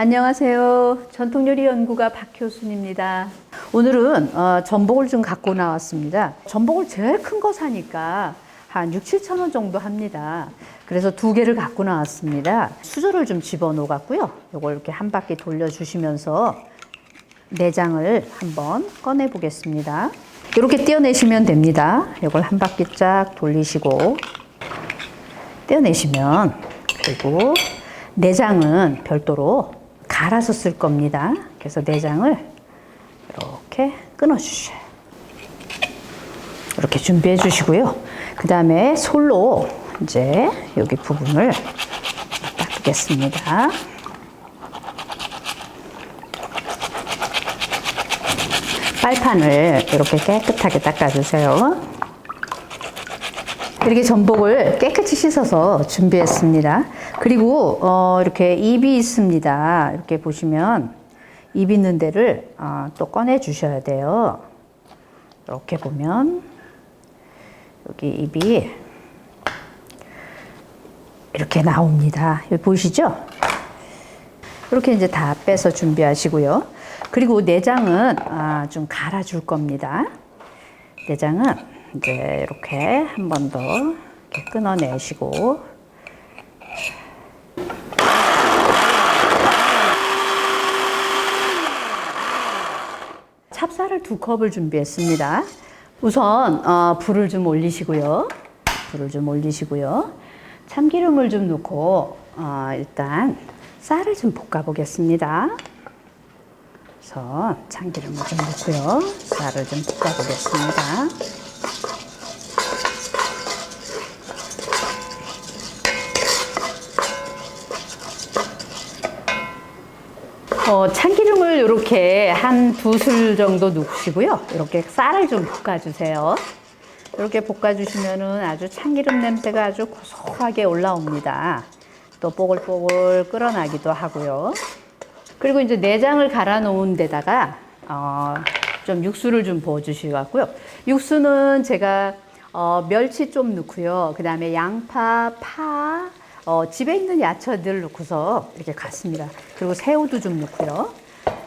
안녕하세요. 전통요리 연구가 박효순입니다. 오늘은 어, 전복을 좀 갖고 나왔습니다. 전복을 제일 큰 거 사니까 한 6, 7천 원 정도 합니다. 그래서 두 개를 갖고 나왔습니다. 수저를 좀 집어넣어 갖고요. 요걸 이렇게 한 바퀴 돌려주시면서 내장을 한번 꺼내 보겠습니다. 이렇게 떼어내시면 됩니다. 이걸 한 바퀴 쫙 돌리시고 떼어내시면 그리고 내장은 별도로 갈아서 쓸 겁니다. 그래서 내장을 이렇게 끊어 주셔요. 이렇게 준비해 주시고요. 그 다음에 솔로 이제 여기 부분을 닦겠습니다. 빨판을 이렇게 깨끗하게 닦아주세요. 이렇게 전복을 깨끗이 씻어서 준비했습니다. 그리고 어, 이렇게 잎이 있습니다. 이렇게 보시면 잎 있는 데를 어, 또 꺼내 주셔야 돼요. 이렇게 보면 여기 잎이 이렇게 나옵니다. 여기 보이시죠? 이렇게 이제 다 빼서 준비하시고요. 그리고 내장은 아, 좀 갈아줄 겁니다. 내장은 이제 이렇게 한 번 더 끊어내시고 찹쌀을 두 컵을 준비했습니다. 우선 어, 불을 좀 올리시고요. 불을 좀 올리시고요. 참기름을 좀 넣고 어, 일단 쌀을 좀 볶아 보겠습니다. 그래서 참기름을 좀 넣고요. 쌀을 좀 볶아 보겠습니다. 어, 참기름을 이렇게 한 두 술 정도 넣으시고요. 이렇게 쌀을 좀 볶아주세요. 이렇게 볶아주시면은 아주 참기름 냄새가 아주 고소하게 올라옵니다. 또 뽀글뽀글 끓어나기도 하고요. 그리고 이제 내장을 갈아 놓은 데다가 어, 좀 육수를 좀 부어주시고 같고요. 육수는 제가 어, 멸치 좀 넣고요. 그 다음에 양파, 파, 어, 집에 있는 야채들 넣고서 이렇게 갔습니다. 그리고 새우도 좀 넣고요.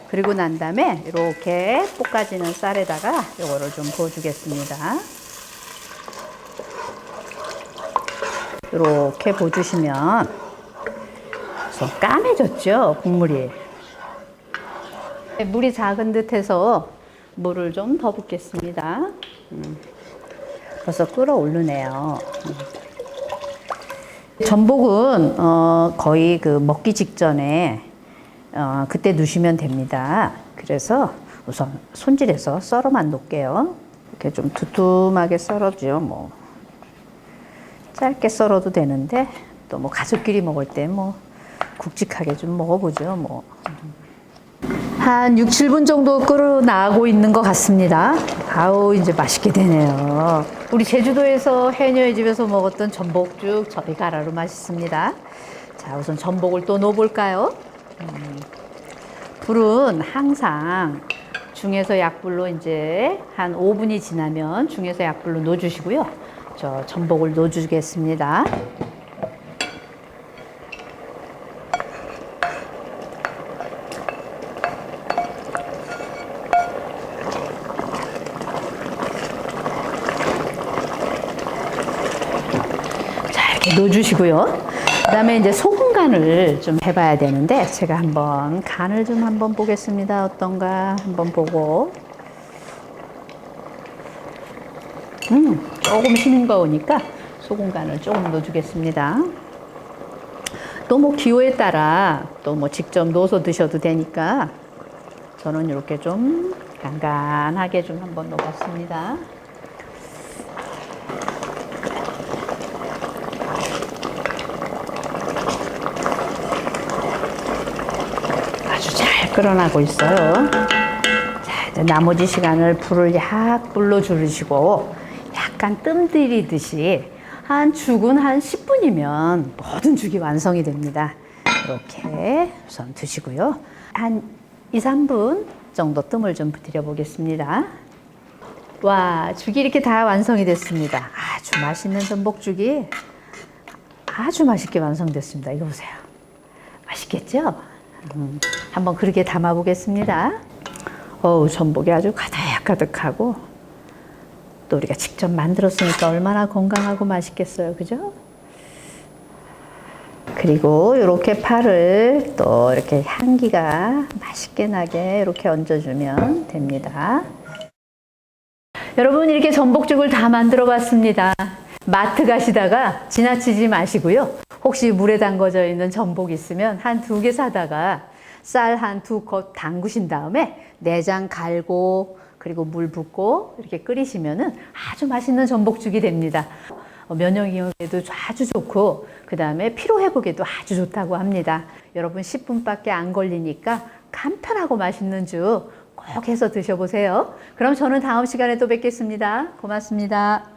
그리고 난 다음에 이렇게 볶아지는 쌀에다가 이거를 좀 부어주겠습니다. 이렇게 부어주시면 좀 까매졌죠 국물이. 물이 작은 듯 해서 물을 좀 더 붓겠습니다. 음, 벌써 끓어오르네요. 음. 전복은 어, 거의 그 먹기 직전에 어, 그때 넣으시면 됩니다. 그래서 우선 손질해서 썰어만 놓을게요. 이렇게 좀 두툼하게 썰어줘요. 뭐 짧게 썰어도 되는데 또 뭐 가족끼리 먹을 때 뭐 굵직하게 좀 먹어보죠. 뭐. 한 6, 7분 정도 끓어 나가고 있는 것 같습니다. 아우, 이제 맛있게 되네요. 우리 제주도에서 해녀의 집에서 먹었던 전복죽 저리 가라로 맛있습니다. 자, 우선 전복을 또 넣어볼까요? 음, 불은 항상 중에서 약불로 이제 한 5분이 지나면 중에서 약불로 넣어주시고요. 저 전복을 넣어주겠습니다. 넣어주시고요. 그 다음에 이제 소금 간을 좀 해봐야 되는데, 제가 한번 간을 좀 한번 보겠습니다. 어떤가 한번 보고. 음, 조금 싱거우니까 소금 간을 조금 넣어주겠습니다. 또 뭐 기호에 따라 또 뭐 직접 넣어서 드셔도 되니까 저는 이렇게 좀 간간하게 좀 한번 넣어봤습니다. 아주 잘 끓어나고 있어요. 자, 이제 나머지 시간을 불을 약 불로 줄이시고 약간 뜸 들이듯이 한 죽은 한 10분이면 모든 죽이 완성이 됩니다. 이렇게 우선 드시고요. 한 2, 3분 정도 뜸을 좀 들여보겠습니다. 와, 죽이 이렇게 다 완성이 됐습니다. 아주 맛있는 전복죽이 아주 맛있게 완성됐습니다. 이거 보세요. 맛있겠죠? 음, 한번 그렇게 담아 보겠습니다. 어우, 전복이 아주 가득가득하고 또 우리가 직접 만들었으니까 얼마나 건강하고 맛있겠어요. 그죠? 그리고 이렇게 파를 또 이렇게 향기가 맛있게 나게 이렇게 얹어주면 됩니다. 여러분 이렇게 전복죽을 다 만들어 봤습니다. 마트 가시다가 지나치지 마시고요. 혹시 물에 담궈져 있는 전복 있으면 한 두 개 사다가 쌀 한 두 컵 담그신 다음에 내장 갈고 그리고 물 붓고 이렇게 끓이시면은 아주 맛있는 전복죽이 됩니다. 어, 면역력에도 아주 좋고 그 다음에 피로 회복에도 아주 좋다고 합니다. 여러분 10분밖에 안 걸리니까 간편하고 맛있는 죽 꼭 해서 드셔보세요. 그럼 저는 다음 시간에 또 뵙겠습니다. 고맙습니다.